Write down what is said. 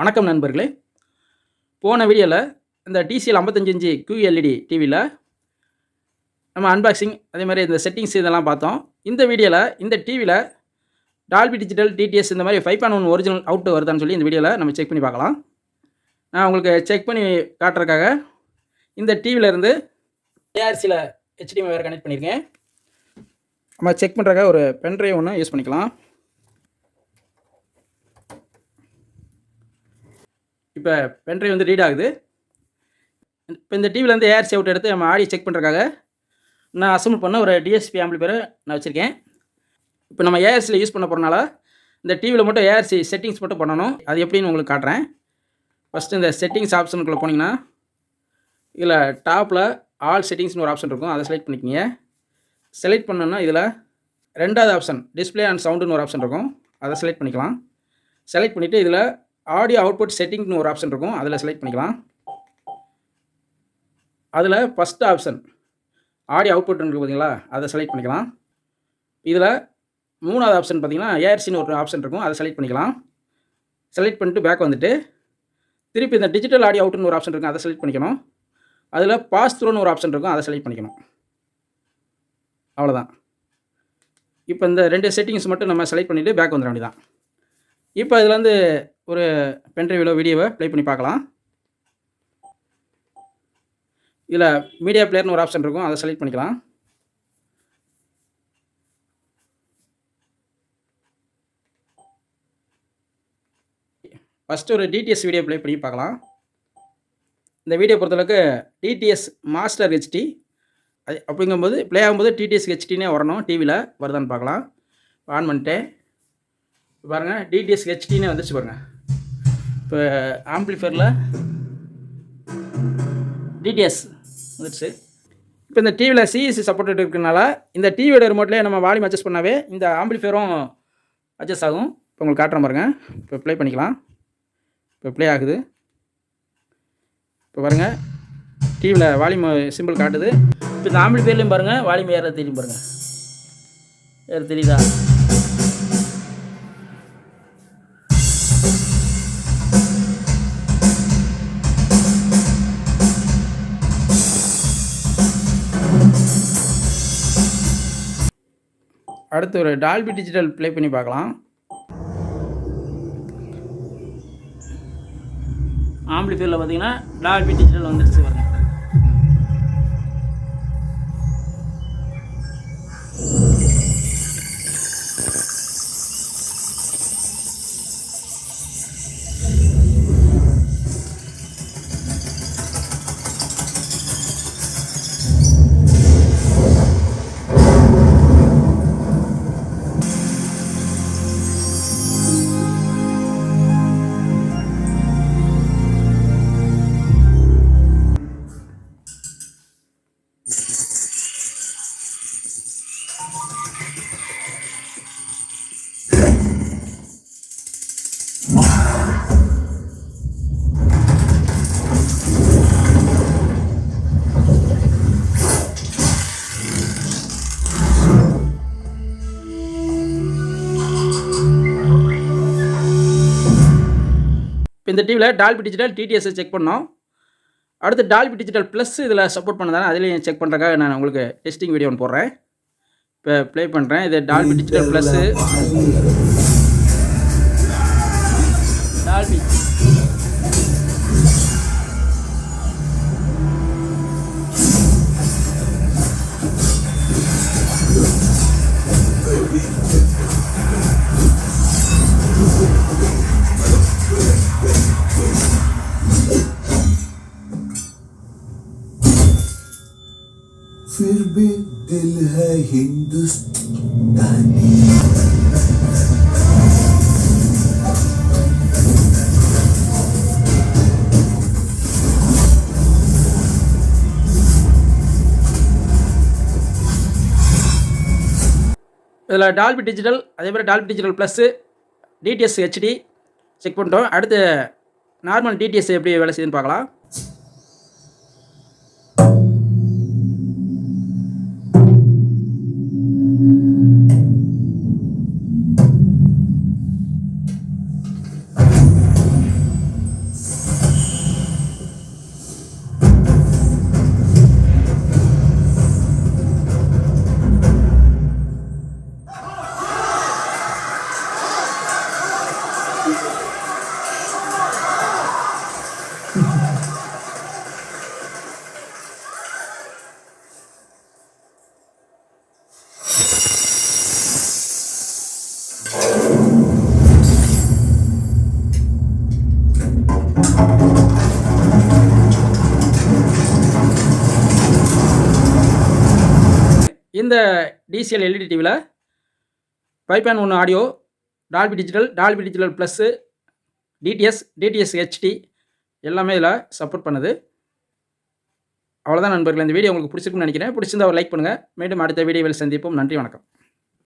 வணக்கம் நண்பர்களே. போன வீடியோவில் இந்த டிசிஎல் ஐம்பத்தஞ்சு இன்ச்சு கியூஎல்இடி டிவியில் நம்ம அன்பாக்சிங் அதே மாதிரி இந்த செட்டிங்ஸ் இதெல்லாம் பார்த்தோம். இந்த வீடியோவில் இந்த டிவியில் டால்பி டிஜிட்டல் டிடிஎஸ் இந்த மாதிரி five point one original out வருதான்னு சொல்லி இந்த வீடியோவில் நம்ம செக் பண்ணி பார்க்கலாம். நான் உங்களுக்கு செக் பண்ணி காட்டுறதுக்காக இந்த டிவியிலேருந்து ஏஆர்சியில் ஹெச்டிஎம் வேறு கனெக்ட் பண்ணியிருக்கேன். நம்ம செக் பண்ணுறக்காக ஒரு பென்ட்ரைவ் ஒன்று யூஸ் பண்ணிக்கலாம். இப்போ பென்ட்ரைவ் வந்து ரீட் ஆகுது. இப்போ இந்த டிவிலேருந்து ஏஆர்சி அவுட் எடுத்து நம்ம ஆடியோ செக் பண்ணுறதுக்காக நான் அசம்பிள் பண்ண ஒரு டிஎஸ்பி ஆம்பிளிஃபையரை நான் வச்சுருக்கேன். இப்போ நம்ம ஏஆர்சியில் யூஸ் பண்ண போகிறனால இந்த டிவியில் மட்டும் ஏஆர்சி செட்டிங்ஸ் மட்டும் பண்ணணும். அது எப்படின்னு உங்களுக்கு காட்டுறேன். ஃபஸ்ட்டு இந்த செட்டிங்ஸ் ஆப்ஷனுக்குள்ளே போனீங்கன்னா இதில் டாப்பில் ஆல் செட்டிங்ஸ்னு ஒரு ஆப்ஷன் இருக்கும். அதை செலக்ட் பண்ணிக்கிங்க. செலக்ட் பண்ணோன்னா இதில் ரெண்டாவது ஆப்ஷன் டிஸ்ப்ளே அண்ட் சவுண்டுன்னு ஒரு ஆப்ஷன் இருக்கும். அதை செலக்ட் பண்ணிக்கலாம். செலக்ட் பண்ணிவிட்டு இதில் ஆடியோ அவுட்புட் செட்டிங்னு ஒரு ஆப்ஷன் இருக்கும். அதில் செலக்ட் பண்ணிக்கலாம். அதில் ஃபஸ்ட் ஆப்ஷன் ஆடியோ அவுட்புட் இருக்குது பார்த்தீங்களா அதை செலக்ட் பண்ணிக்கலாம். இதில் மூணாவது ஆப்ஷன் பார்த்தீங்கன்னா ஏஆர்சின்னு ஒரு ஆப்ஷன் இருக்கும். அதை செலக்ட் பண்ணிக்கலாம். செலக்ட் பண்ணிட்டு பேக் வந்துட்டு திருப்பி இந்த டிஜிட்டல் ஆடியோ அவுட்னு ஒரு ஆப்ஷன் இருக்கும். அதை செலக்ட் பண்ணிக்கணும். அதில் பாஸ் த்ரூன்னு ஒரு ஆப்ஷன் இருக்கும். அதை செலக்ட் பண்ணிக்கணும். அவ்வளோதான் இப்போ இந்த ரெண்டு செட்டிங்ஸ் மட்டும் நம்ம செலக்ட் பண்ணிவிட்டு பேக் வந்துட வேண்டியதான் இப்போ இதில் வந்து ஒரு பென்ட்ரைவில் வீடியோவை ப்ளே பண்ணி பார்க்கலாம். இதில் மீடியா பிளேயர்னு ஒரு ஆப்ஷன் இருக்கும். அதை செலக்ட் பண்ணிக்கலாம். ஃபஸ்ட்டு ஒரு டிடிஎஸ் வீடியோ ப்ளே பண்ணி பார்க்கலாம். இந்த வீடியோ பொறுத்தளவுக்கு டிடிஎஸ் மாஸ்டர் ஹெச்டி அது அப்படிங்கும்போது ப்ளே ஆகும்போது டிடிஎஸ் ஹெச்டினே வரணும். டிவியில் வருதான்னு பார்க்கலாம். ஆன் பண்ணிட்டேன். பாருங்கள் டிடிஎஸ் ஹெச்டினே வந்துச்சு பாருங்கள் இப்போ ஆம்பிளிஃபயரில் டிடிஎஸ் வந்துடுச்சு இப்போ இந்த டிவியில் சிஇசி சப்போர்ட்டட் இருக்கிறனால இந்த டிவியோட ரிமோட்லேயே நம்ம வால்யூம் அட்ஜஸ்ட் பண்ணாவே இந்த ஆம்பிளிஃபயரும் அட்ஜஸ்ட் ஆகும். இப்போ உங்களுக்கு காட்டுறேன் பாருங்கள் இப்போ ப்ளே பண்ணிக்கலாம். இப்போ ப்ளே ஆகுது. இப்போ பாருங்கள் டிவியில் வால்யூம் சிம்பிள் காட்டுது. இப்போ இந்த ஆம்பிளிஃபயர்லேயும் பாருங்கள் வால்யூம் ஏற தெரியும் பாருங்கள் ஏற தெரியுதா? அடுத்து ஒரு டால்பி டிஜிட்டல் ப்ளே பண்ணி பார்க்கலாம். ஆம்பிளிஃபியரில் பார்த்தீங்கன்னா டால்பி டிஜிட்டல் வந்துருச்சு வரேன் இந்த டிவியில் டால்பி டிஜிட்டல் டிடிஎஸ்ஸை செக் பண்ணோம். அடுத்து டால்பி டிஜிட்டல் ப்ளஸ் இதில் சப்போர்ட் பண்ணதானே அதுலேயும் செக் பண்ணுறக்காக நான் உங்களுக்கு டெஸ்டிங் வீடியோ ஒன்று போடுறேன். இப்போ ப்ளே பண்ணுறேன் இது Dolby digital plus Dolby फिर भी दिल है हिंदुस्तानी இதில் டால்பி டிஜிட்டல் அதே மாதிரி Dolby digital plus DTS HD check பண்ணிட்டோம் அடுத்து நார்மல் டிடிஎஸ் எப்படி வேலை செய்யுதுன்னு பார்க்கலாம் இந்த டிசிஎல் எல்இடி டிவியில் ஃபைவ் பாயிண்ட் ஒன்று audio Dolby digital Dolby digital plus DTS DTS HD எல்லாமே இதில் சப்போர்ட் பண்ணுது. அவ்வளோதான் நண்பர்கள் இந்த வீடியோ உங்களுக்கு பிடிச்சிருக்குன்னு நினைக்கிறேன். பிடிச்சிருந்தா ஒரு லைக் பண்ணுங்கள் மீண்டும் அடுத்த வீடியோவில் சந்திப்போம். நன்றி வணக்கம்.